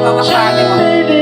Fatima, Fatima.